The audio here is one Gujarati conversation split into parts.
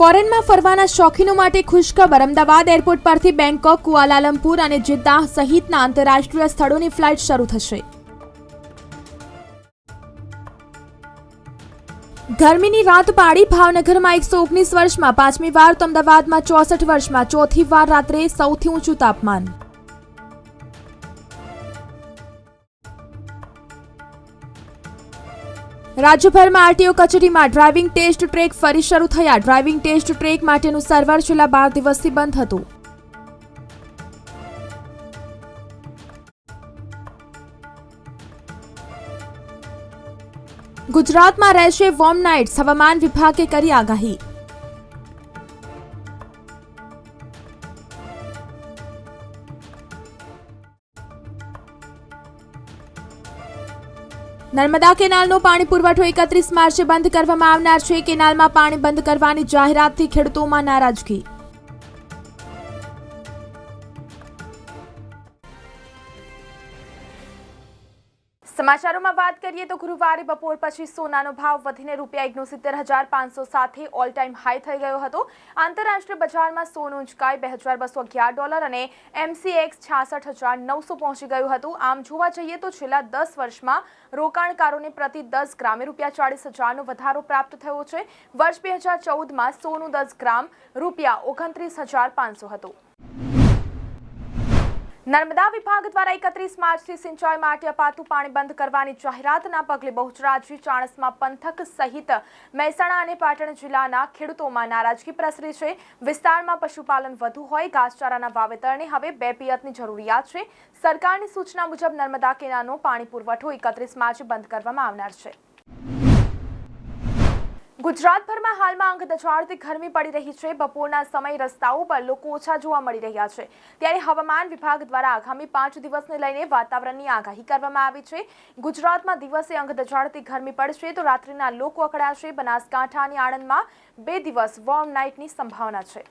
ફોરેનમાં ફરવાના શોખીનો માટે ખુશખબર. અમદાવાદ એરપોર્ટ પરથી બેંકોક કુઆલાલમપુર અને જિદ્દાહ સહિતના આંતરરાષ્ટ્રીય સ્થળોની ફ્લાઇટ શરૂ થશે. ગરમીની રાત પાડી ભાવનગરમાં એકસો ઓગણીસ વર્ષમાં, પાંચમી વાર તો અમદાવાદમાં ચોસઠ વર્ષમાં, ચોથી વાર રાત્રે સૌથી ઊંચું તાપમાન. રાજ્યભરમાં આરટીઓ કચેરીમાં ડ્રાઇવિંગ ટેસ્ટ ટ્રેક ફરી શરૂ થયા. ડ્રાઇવિંગ ટેસ્ટ ટ્રેક માટેનું સર્વર છેલ્લા બાર દિવસથી બંધ હતું. ગુજરાતમાં રહેશે વોર્મ નાઇટ્સ. હવામાન વિભાગે કરી આગાહી. નર્મદા કેનાલનો પાણી પુરવઠો એકત્રીસ માર્ચે બંધ કરવામાં આવનાર છે. કેનાલમાં પાણી બંધ કરવાની જાહેરાતથી ખેડૂતોમાં નારાજગી. સમાચારોમાં વાત કરીએ તો ગુરુવારે બપોર પછી સોનાનો ભાવ વધીને રૂપિયા એકનોસિત્તેર હજાર પાંચસો સાથે ઓલ ટાઈમ હાઈ થઈ ગયો હતો. આંતરરાષ્ટ્રીય બજારમાં સોનું ઉંચકાઈ બે હજાર બસો અગિયાર ડોલર અને એમસીએક્સ છાસઠ હજાર નવસો પહોંચી ગયું હતું. આમ જોવા જઈએ તો છેલ્લા દસ વર્ષમાં રોકાણકારોને પ્રતિ દસ ગ્રામે રૂપિયા ચાળીસ હજારનો વધારો પ્રાપ્ત થયો છે. વર્ષ બે હજાર ચૌદમાં સોનું દસ ગ્રામ રૂપિયા ઓગણત્રીસ હજાર પાંચસો હતું. નર્મદા વિભાગ દ્વારા એકત્રીસ માર્ચથી સિંચાઈ માટે અપાતું પાણી બંધ કરવાની જાહેરાતના પગલે બહુચરાજી ચાણસમાં પંથક સહિત મહેસાણા અને પાટણ જિલ્લાના ખેડૂતોમાં નારાજગી પ્રસરી છે. વિસ્તારમાં પશુપાલન વધુ હોય, ઘાસચારાના વાવેતરને હવે બે પિયતની જરૂરિયાત છે. સરકારની સૂચના મુજબ નર્મદા કેનાલનો પાણી પુરવઠો એકત્રીસ માર્ચે બંધ કરવામાં આવનાર છે. ગુજરાતભરમાં હાલમાં અંક દજાડતી ગરમી પડી રહી છે. બપોરના સમય રસ્તાઓ પર લોકો ઓછા જોવા મળી રહ્યા છે. ત્યારે હવામાન વિભાગ દ્વારા આગામી પાંચ દિવસને લઈને વાતાવરણની આગાહી કરવામાં આવી છે. ગુજરાતમાં દિવસે અંક દજાડતી ગરમી પડશે તો રાત્રિના લોકો અકળાશે. બનાસકાંઠા અને આણંદમાં બે દિવસ વોર્મ નાઇટની સંભાવના છે.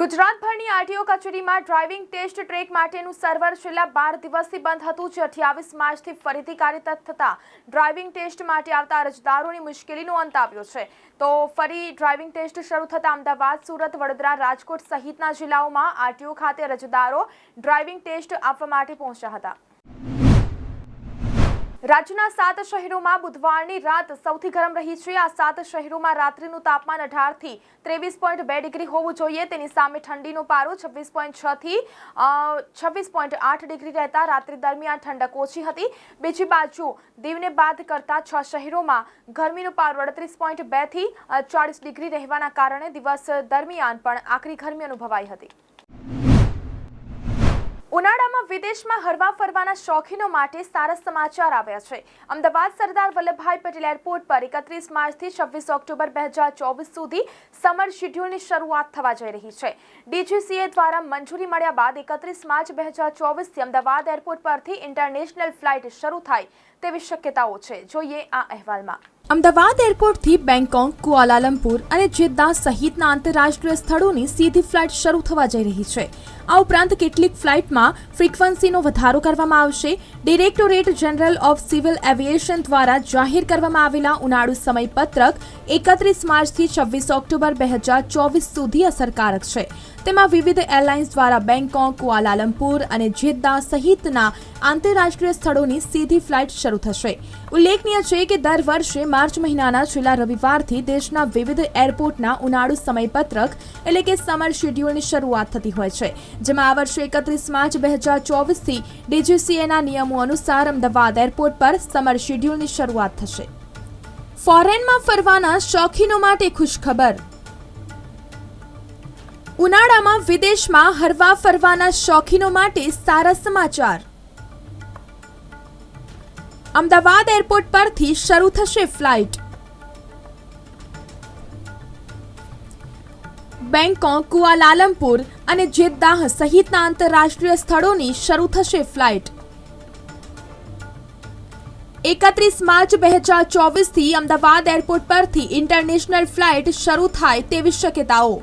ગુજરાતભરની આરટીઓ કચેરીમાં ડ્રાઇવિંગ ટેસ્ટ ટ્રેક માટેનું સર્વર છેલ્લા બાર દિવસથી બંધ હતું. જે અઠ્યાવીસ માર્ચથી ફરીથી કાર્યરત થતાં ડ્રાઇવિંગ ટેસ્ટ માટે આવતા અરજદારોની મુશ્કેલીનો અંત આવ્યો છે. તો ફરી ડ્રાઇવિંગ ટેસ્ટ શરૂ થતાં અમદાવાદ, સુરત, વડોદરા, રાજકોટ સહિતના જિલ્લાઓમાં આરટીઓ ખાતે અરજદારો ડ્રાઇવિંગ ટેસ્ટ આપવા માટે પહોંચ્યા હતા. રાજ્યના સાત શહેરોમાં બુધવારની રાત સૌથી ગરમ રહી છે. આ સાત શહેરોમાં રાત્રિનું તાપમાન અઢારથી ત્રેવીસ પોઈન્ટ બે ડિગ્રી હોવું જોઈએ. તેની સામે ઠંડીનો પારો છવ્વીસ પોઈન્ટ છથી છવ્વીસ પોઈન્ટ આઠ ડિગ્રી રહેતા રાત્રિ દરમિયાન ઠંડક ઓછી હતી. બીજી બાજુ દીવને બાદ કરતા છ શહેરોમાં ગરમીનો પારો અડત્રીસ પોઈન્ટ બેથી ચાળીસ ડિગ્રી રહેવાના કારણે દિવસ દરમિયાન પણ આકરી ગરમી અનુભવાઈ હતી. ઉનાળામાં વિદેશમાં હરવા ફરવાના શોખીનો માટે સારા સમાચાર આવ્યા છે. અમદાવાદ સરદાર વલ્લભભાઈ પટેલ એરપોર્ટ પર એકત્રીસ માર્ચથી છવ્વીસ ઓક્ટોબર બે હજાર ચોવીસ સુધી સમર શિડ્યુલની શરૂઆત થવા જઈ રહી છે. ડીજીસીએ દ્વારા મંજૂરી મળ્યા બાદ એકત્રીસ માર્ચ બે હજાર ચોવીસથી અમદાવાદ એરપોર્ટ પરથી ઇન્ટરનેશનલ ફ્લાઇટ શરૂ થાય તેવી શક્યતાઓ છે. જોઈએ આ અહેવાલમાં. અમદાવાદ એરપોર્ટથી બેંગકોક કુઆલાલમપુર અને જેદ્દા સહિતના આંતરરાષ્ટ્રીય સ્થળોની સીધી ફ્લાઇટ શરૂ થવા જઈ રહી છે. આ ઉપરાંત કેટલીક ફ્લાઇટમાં ફ્રીક્વન્સીનો વધારો કરવામાં આવશે. Directorate general of civil aviation દ્વારા જાહેર કરવામાં આવેલા ઉનાળુ સમયપત્રક એકત્રીસ માર્ચથી છવ્વીસ ઓક્ટોબર બે હજાર ચોવીસ સુધી અસરકારક છે. તેમાં વિવિધ એરલાઇન્સ દ્વારા બેંગકોક કુઆલાલમપુર અને જેદ્દા સહિતના આંતરરાષ્ટ્રીય સ્થળોની સીધી ફ્લાઇટ શરૂ થશે. ઉલ્લેખનીય છે કે દર વર્ષે માર્ચ મહિનાના છેલ્લા રવિવારથી દેશના વિવિધ એરપોર્ટના ઉનાળુ સમયપત્રક એટલે કે સમર શેડ્યુલની શરૂઆત થતી હોય છે, જેમાં આ વર્ષે એકત્રીસ માર્ચ બે હજાર ચોવીસથી ડીજીસીએના નિયમો અનુસાર અમદાવાદ એરપોર્ટ પર સમર શેડ્યુલની શરૂઆત થશે. ફોરેનમાં ફરવાના શોખીનો માટે ખુશખબર. ઉનાળામાં વિદેશમાં હરવા ફરવાના શોખીનો માટે સારા સમાચાર. અમદાવાદ એરપોર્ટ પરથી શરૂ થશે ફ્લાઇટ. બેંકોક કુઆલાલમપુર અને જેદ્દાહ સહિતના આંતરરાષ્ટ્રીય સ્થળોની શરૂ થશે ફ્લાઇટ. એકત્રીસ માર્ચ બે હજાર ચોવીસથી અમદાવાદ એરપોર્ટ પરથી ઇન્ટરનેશનલ ફ્લાઇટ શરૂ થાય તેવી શક્યતાઓ.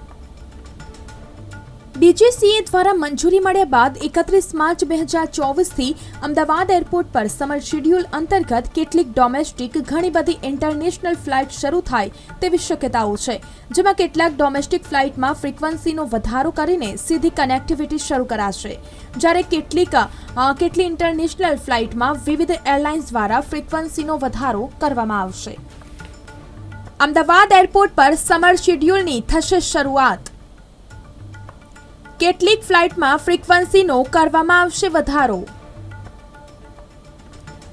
ડીજીસીએ દ્વારા મંજૂરી મળ્યા બાદ એકત્રીસ માર્ચ બે હજાર ચોવીસથી અમદાવાદ એરપોર્ટ પર સમર શેડ્યુલ અંતર્ગત કેટલીક ડોમેસ્ટિક ઘણી બધી ઇન્ટરનેશનલ ફ્લાઇટ શરૂ થાય તેવી શક્યતાઓ છે, જેમાં કેટલાક ડોમેસ્ટિક ફ્લાઇટમાં ફ્રીક્વન્સીનો વધારો કરીને સીધી કનેક્ટિવિટી શરૂ કરાશે. જ્યારે કેટલીક કેટલી ઇન્ટરનેશનલ ફ્લાઇટમાં વિવિધ એરલાઇન્સ દ્વારા ફ્રીક્વન્સીનો વધારો કરવામાં આવશે. અમદાવાદ એરપોર્ટ પર સમર શેડ્યુલની થશે શરૂઆત. કેટલીક ફ્લાઇટમાં ફ્રીક્વન્સીનો કરવામાં આવશે વધારો.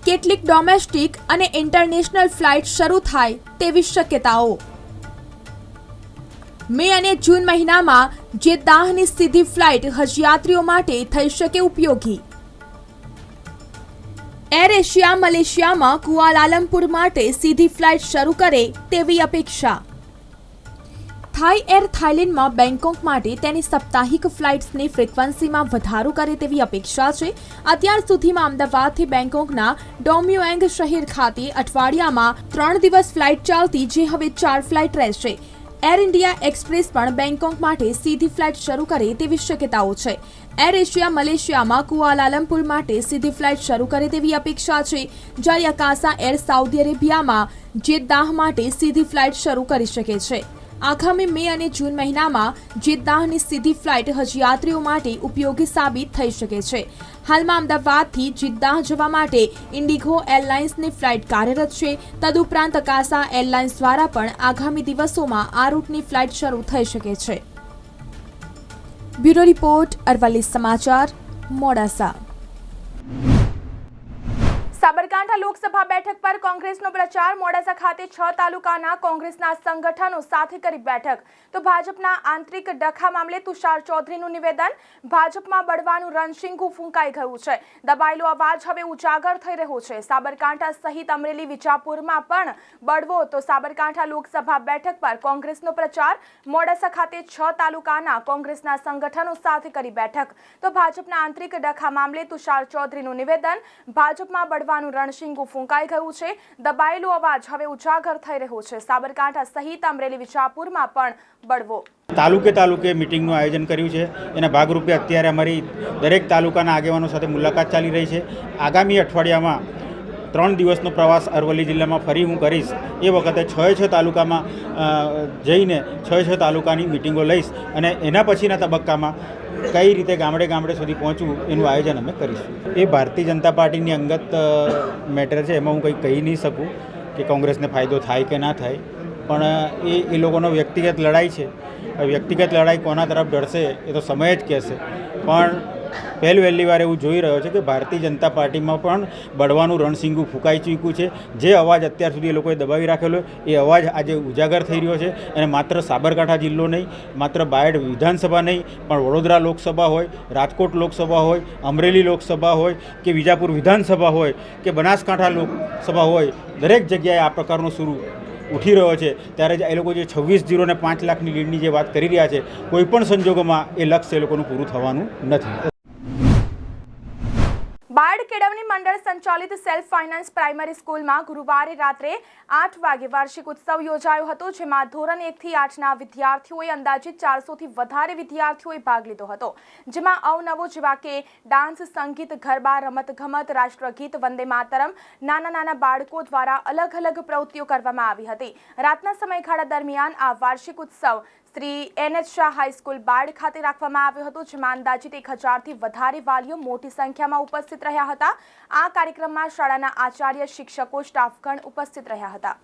કેટલીક ડોમેસ્ટિક અને ઇન્ટરનેશનલ ફ્લાઇટ શરૂ થાય તેવી શક્યતાઓ. મે અને જૂન મહિનામાં જે દાહની સીધી ફ્લાઇટ હજયાત્રીઓ માટે થઈ શકે ઉપયોગી. એર એશિયા, મલેશિયામાં કુઆલાલમપુર માટે સીધી ફ્લાઇટ શરૂ કરે તેવી અપેક્ષા. થાઈ એર થાઇલેન્ડમાં બેંકોક માટે તેની સાપ્તાહિક ફ્લાઇટ્સની ફ્રિકવન્સીમાં વધારો કરે તેવી અપેક્ષા છે. અત્યાર સુધીમાં અમદાવાદથી બેંકોકના ડોમ્યુએંગ શહેર ખાતે અઠવાડિયામાં ત્રણ દિવસ ફ્લાઇટ ચાલતી, જે હવે ચાર ફ્લાઇટ રહેશે. એર ઇન્ડિયા એક્સપ્રેસ પણ બેંકોક માટે સીધી ફ્લાઇટ શરૂ કરે તેવી શક્યતાઓ છે. એર એશિયા મલેશિયામાં કુઆલાલમપુર માટે સીધી ફ્લાઇટ શરૂ કરે તેવી અપેક્ષા છે. જ્યારે અકાસા એર સાઉદી અરેબિયામાં જેદ્દાહ માટે સીધી ફ્લાઇટ શરૂ કરી શકે છે. આગામી મે અને જૂન મહિનામાં જેદ્દાહની સીધી ફ્લાઇટ હજયાત્રીઓ માટે ઉપયોગી સાબિત થઈ શકે છે. હાલમાં અમદાવાદથી જિદ્દાહ જવા માટે ઇન્ડિગો એરલાઇન્સની ફ્લાઇટ કાર્યરત છે, તદુપરાંત અકાસા એરલાઇન્સ દ્વારા પણ આગામી દિવસોમાં આ રૂટની ફ્લાઇટ શરૂ થઈ શકે છે. બ્યુરો રિપોર્ટ અરવલ્લી સમાચાર, મોડાસા. સાબરકાંઠા લોકસભા બેઠક પર કોંગ્રેસનો પ્રચાર મોડાસા ખાતે છ તાલુકાના કોંગ્રેસના સંગઠનો સાથે કરી બેઠક. તો ભાજપના આંતરિક ડખા મામલે તુષાર ચૌધરીનું નિવેદન. ભાજપમાં બળવાનું રણશીંગું ફૂંકાઈ ગયું છે. દબાયેલો અવાજ હવે ઉજાગર થઈ રહ્યો છે. સાબરકાંઠા સહિત અમરેલી, વિજાપુરમાં પણ બળવો. તો સાબરકાંઠા લોકસભા બેઠક પર કોંગ્રેસનો પ્રચાર મોડાસા ખાતે છ તાલુકાના કોંગ્રેસના સંગઠનો સાથે કરી બેઠક. તો ભાજપના આંતરિક ડખા મામલે તુષાર ચૌધરીનું નિવેદન. ભાજપમાં બળવાનું રણશીંગું ફૂંકાઈ ગયું છે. દબાયેલો અવાજ હવે ઉજાગર થઈ રહ્યો છે. સાબરકાંઠા સહિત અમરેલી વિજાપુરમાં પણ બળવો. તાલુકે તાલુકે મિટિંગનું આયોજન કર્યું છે. એના ભાગરૂપે અત્યારે અમારી દરેક તાલુકાના આગેવાનો સાથે મુલાકાત ચાલી રહી છે. આગામી અઠવાડિયામાં ત્રણ દિવસનો પ્રવાસ અરવલ્લી જિલ્લામાં ફરી હું કરીશ. એ વખતે છ છ તાલુકામાં જઈને છ છ તાલુકાની મિટિંગો લઈશ અને એના પછીના તબક્કામાં કઈ રીતે ગામડે ગામડે સુધી પહોંચવું એનું આયોજન અમે કરીશું. એ ભારતીય જનતા પાર્ટીની અંગત મેટર છે, એમાં હું કંઈ કહી નહીં શકું કે કોંગ્રેસને ફાયદો થાય કે ના થાય. પણ એ એ લોકોનો વ્યક્તિગત લડાઈ છે. વ્યક્તિગત લડાઈ કોના તરફ ડરશે એ તો સમય જ કહેશે. પણ પહેલ વહેલી વાર એવું જોઈ રહ્યો છે કે ભારતીય જનતા પાર્ટીમાં પણ બળવાનું રણસિંગું ફૂંકાઈ ચૂક્યું છે. જે અવાજ અત્યાર સુધી એ લોકોએ દબાવી રાખેલો એ અવાજ આજે ઉજાગર થઈ રહ્યો છે. અને માત્ર સાબરકાંઠા જિલ્લો નહીં, માત્ર બાયડ વિધાનસભા નહીં, પણ વડોદરા લોકસભા હોય, રાજકોટ લોકસભા હોય, અમરેલી લોકસભા હોય, કે વિજાપુર વિધાનસભા હોય, કે બનાસકાંઠા લોકસભા હોય, દરેક જગ્યાએ આ પ્રકારનો સુર ઉઠી રહ્યો છે. ત્યારે જ એ લોકો જે છવ્વીસ જીરો ને પાંચ લાખની લીડની જે વાત કરી રહ્યા છે, કોઈ પણ સંજોગોમાં એ લક્ષ્ય એ લોકોનું પૂરું થવાનું નથી. કેળવણી મંડળ સંચાલિત સેલ્ફ ફાઇનાન્સ પ્રાઇમરી સ્કૂલમાં ગુરુવારે રાત્રે આઠ વાગે વાર્ષિક ઉત્સવ યોજાયો હતો, જેમાં ધોરણ એકથી આઠના વિદ્યાર્થીઓએ અંદાજિત ચારસોથી વધારે વિદ્યાર્થીઓએ ભાગ લીધો હતો. જેમાં અવનવો જેવા કે ડાન્સ, સંગીત, ગરબા, રમતગમત, રાષ્ટ્રગીત, વંદે માતરમ, નાના નાના બાળકો દ્વારા અલગ અલગ પ્રવૃત્તિઓ કરવામાં આવી હતી. રાતના સમયગાળા દરમિયાન આ વાર્ષિક ઉત્સવ Shri N H Shah high school barred ખાતે રાખવામાં આવ્યો હતો, જેમાં અંદાજિત એક હજારથી વધારે વાલીઓ મોટી સંખ્યામાં ઉપસ્થિત રહ્યા હતા. આ કાર્યક્રમમાં શાળાના આચાર્ય, શિક્ષકો, સ્ટાફગણ ઉપસ્થિત રહ્યા હતા.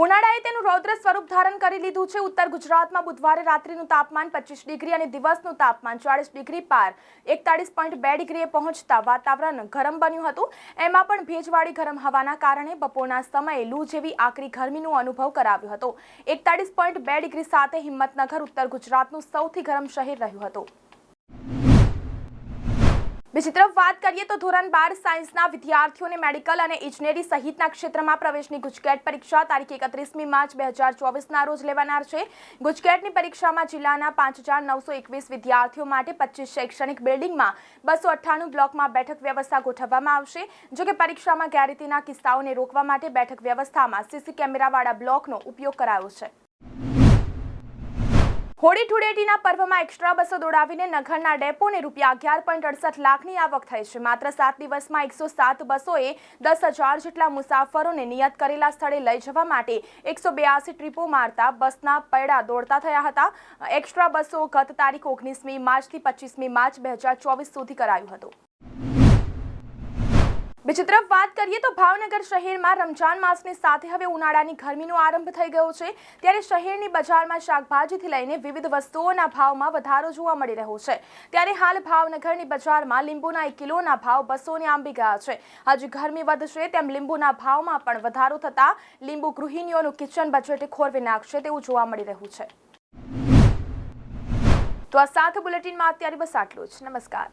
ઉનાળાએ તેનું રૌદ્ર સ્વરૂપ ધારણ કરી લીધું છે. ઉત્તર ગુજરાતમાં બુધવારે રાત્રિનું તાપમાન પચીસ ડિગ્રી અને દિવસનું તાપમાન ચાળીસ ડિગ્રી પાર એકતાળીસ પોઈન્ટ બે ડિગ્રીએ પહોંચતા વાતાવરણ ગરમ બન્યું હતું. એમાં પણ ભેજવાળી ગરમ હવાના કારણે બપોરના સમયે લૂ જેવી આકરી ગરમીનો અનુભવ કરાવ્યો હતો. એકતાળીસ પોઈન્ટ બે ડિગ્રી સાથે હિંમતનગર, ઉત્તર ગુજરાતનું સૌથી ગરમ શહેર રહ્યું હતું. બીજી તરફ વાત કરીએ તો ધોરણ બાર સાયન્સના વિદ્યાર્થીઓને મેડિકલ અને ઇજનેરી સહિતના ક્ષેત્રમાં પ્રવેશની ગુજકેટ પરીક્ષા તારીખ એકત્રીસમી માર્ચ બે હજાર ચોવીસના રોજ લેવાનાર છે. ગુજકેટની પરીક્ષામાં જિલ્લાના પાંચ હજાર નવસો એકવીસ વિદ્યાર્થીઓ માટે પચીસ શૈક્ષણિક બિલ્ડિંગમાં બસો અઠ્ઠાણું બ્લોકમાં બેઠક વ્યવસ્થા ગોઠવવામાં આવશે. જો કે પરીક્ષામાં ગેરરીતિના કિસ્સાઓને રોકવા માટે બેઠક વ્યવસ્થામાં સીસી કેમેરાવાળા બ્લોકનો ઉપયોગ કરાયો છે. હોળી ધૂળેટીના પર્વમાં એક્સ્ટ્રા બસો દોડાવીને નગરના ડેપોને રૂપિયા અગિયાર પોઈન્ટ અડસઠ લાખની આવક થઈ છે. માત્ર સાત દિવસમાં એકસો સાત બસોએ દસ હજાર જેટલા મુસાફરોને નિયત કરેલા સ્થળે લઈ જવા માટે એકસો બ્યાસી ટ્રીપો મારતા બસના પૈડા દોડતા થયા હતા. એક્સ્ટ્રા બસો ગત તારીખ ઓગણીસમી માર્ચથી પચીસમી માર્ચ બે હજાર ચોવીસ સુધી કરાયું હતું. બીજી તરફ વાત કરીએ તો ભાવનગર શહેરમાં રમજાન માસની સાથે હવે ઉનાળાની ગરમીનો આરંભ થઈ ગયો છે. ત્યારે શહેરની બજારમાં શાકભાજીથી લઈને વિવિધ વસ્તુઓના ભાવમાં વધારો જોવા મળી રહ્યો છે. ત્યારે હાલ ભાવનગરની બજારમાં લીંબુના એક કિલોના ભાવ બસોને આંબી ગયા છે. હજી ગરમી વધશે તેમ લીંબુના ભાવમાં પણ વધારો થતાં લીંબુ ગૃહિણીઓનું કિચન બજેટ ખોરવી નાખશે તેવું જોવા મળી રહ્યું છે. તો આ સાથે બુલેટિનમાં અત્યારે બસ આટલું જ. નમસ્કાર.